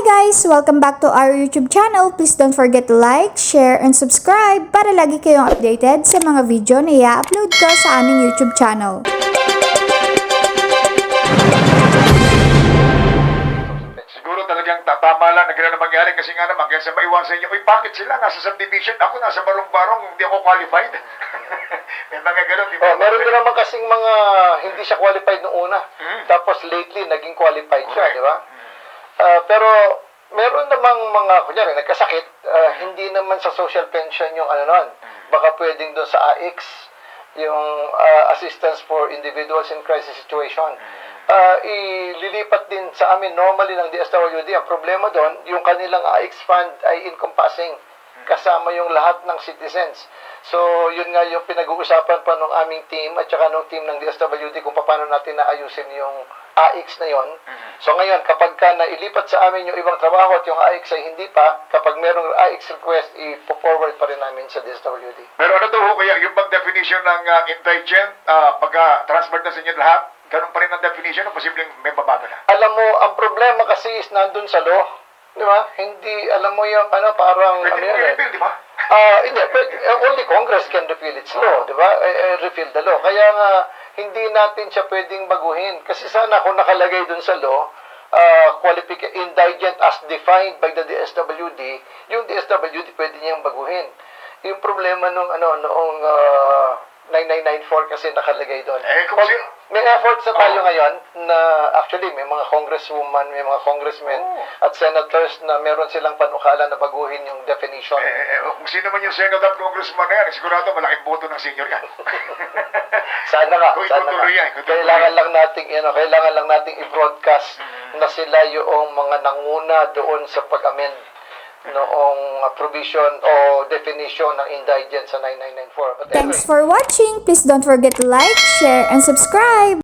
guys! Welcome back to our YouTube channel. Please don't forget to like, share, and subscribe para lagi kayong updated sa mga video na i-upload ko sa aming YouTube channel. Siguro talagang tatama lang na gano'n mangyari kasi nga naman, kaya sa maiwasan niyo, uy, bakit sila nasa subdivision? Ako nasa barong-barong, hindi ako qualified. May mga gano'n, di ba? Oh, meron din naman kasing mga hindi siya qualified noong una. Mm. Tapos lately, naging qualified siya, Correct. di ba? Ah, pero meron namang mga, kunyari, nagkasakit, ah, hindi naman sa social pension yung ano nun. Baka pwedeng doon sa AX, yung ah, Assistance for Individuals in Crisis Situation. Ah, ililipat din sa amin normally ng DSWD. Ang problema doon, yung kanilang AX fund ay encompassing kasama yung lahat ng citizens. So, yun nga yung pinag-uusapan pa ng aming team at saka ng team ng DSWD kung paano natin naayusin yung AX na yon. So, ngayon, kapag ka nailipat sa amin yung ibang trabaho at yung AX ay hindi pa, kapag merong AX request, i-forward pa rin namin sa DSWD. Pero ano to ho kaya, yung bang definition ng uh, indigent, uh, pagka-transfer na sa inyo lahat, ganun pa rin ang definition o posibleng may babago na? Alam mo, ang problema kasi is nandun sa law. Di ba? Hindi, alam mo yung ano, parang, Pwede ano yan eh. di ba? Ah, hindi, but uh, only Congress can repeal its law, di ba? Eh, eh, repeal the law. Kaya nga, hindi natin siya pwedeng baguhin. Kasi sana kung nakalagay dun sa law, uh, qualific- indigent as defined by the DSWD, yung DSWD pwede niyang baguhin. Yung problema nung ano noong ah, 9994 kasi nakalagay doon. Eh, kung Pag- si- may efforts na tayo Oo. ngayon na actually may mga congresswoman, may mga congressmen Oo. at senators na meron silang panukala na baguhin yung definition. Eh, eh, eh, kung sino man yung senator at congressman na yan, sigurado malaking boto ng senior yan. Sana nga, Kung sana nga. yan. Kailangan lang nating, you know, kailangan lang nating i-broadcast na sila yung mga nanguna doon sa pag-amend noong uh, provision o definition ng indigent sa 9994. But anyway, Thanks for watching! Please don't forget to like, share, and subscribe!